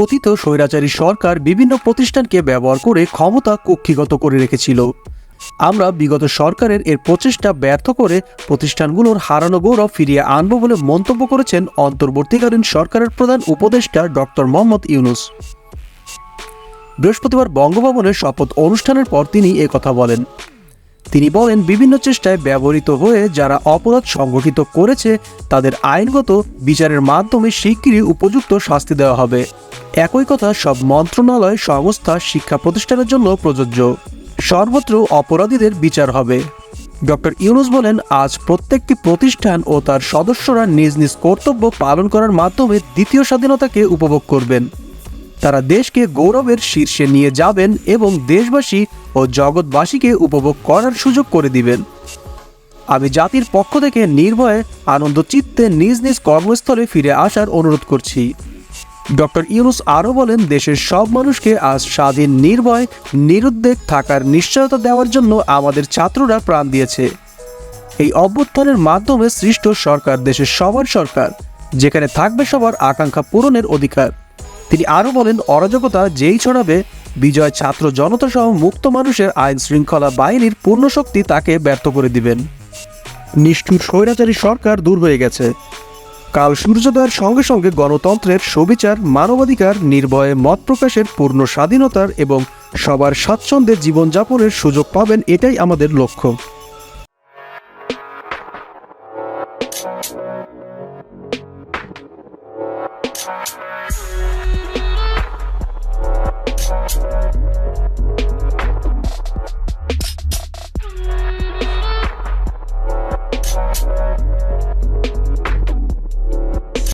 কথিত স্বৈরাচারী সরকার বিভিন্ন প্রতিষ্ঠানকে ব্যবহার করে ক্ষমতা কক্ষিগত করে রেখেছিল। আমরা বিগত সরকারের এর প্রচেষ্টা ব্যর্থ করে প্রতিষ্ঠানগুলোর হারানো গৌরব ফিরিয়ে আনব বলে মন্তব্য করেছেন অন্তর্বর্তীকালীন সরকারের প্রধান উপদেষ্টা ডক্টর মোহাম্মদ ইউনুস। বৃহস্পতিবার বঙ্গভবনের শপথ অনুষ্ঠানের পর তিনি কথা বলেন। তিনি বলেন, বিভিন্ন চেষ্টায় ব্যবহৃত হয়ে যারা অপরাধ সংগঠিত করেছে, তাদের আইনগত বিচারের মাধ্যমে শিগগিরই উপযুক্ত শাস্তি দেওয়া হবে। একই কথা সব মন্ত্রণালয়, সংস্থা, শিক্ষা প্রতিষ্ঠানের জন্য প্রযোজ্য। সর্বত্র অপরাধীদের বিচার হবে। ডক্টর ইউনুস বলেন, আজ প্রত্যেকটি প্রতিষ্ঠান ও তার সদস্যরা নিজ নিজ কর্তব্য পালন করার মাধ্যমে দ্বিতীয় স্বাধীনতাকে উপভোগ করবেন। তারা দেশকে গৌরবের শীর্ষে নিয়ে যাবেন এবং দেশবাসী ও জগৎবাসীকে উপভোগ করার সুযোগ করে দিবেন। আমি জাতির পক্ষ থেকে নির্ভয়ে, আনন্দ চিত্তে নিজ নিজ কর্মস্থলে ফিরে আসার অনুরোধ করছি। ডক্টর ইউনুস আরও বলেন, দেশের সব মানুষকে আজ স্বাধীন, নির্ভয়, নিরুদ্বেগ থাকার নিশ্চয়তা দেওয়ার জন্য আমাদের ছাত্ররা প্রাণ দিয়েছে। এই অভ্যুত্থানের মাধ্যমে সৃষ্ট সরকার দেশের সবার সরকার, যেখানে থাকবে সবার আকাঙ্ক্ষা পূরণের অধিকার। তিনি আরও বলেন, অরাজকতা যেই ছড়াবে, বিজয় ছাত্র জনতা সহ মুক্ত মানুষের আইন শৃঙ্খলা বাহিনীর পূর্ণ শক্তি তাকে ব্যর্থ করে দিবেন। নিষ্ঠুর স্বৈরাচারী সরকার দূর হয়ে গেছে। কাল সূর্যোদয়ের সঙ্গে সঙ্গে গণতন্ত্রের সবিচার, মানবাধিকার, নির্ভয়ে মত প্রকাশের পূর্ণ স্বাধীনতার এবং সবার স্বাচ্ছন্দ্যের জীবনযাপনের সুযোগ পাবেন এটাই আমাদের লক্ষ্য।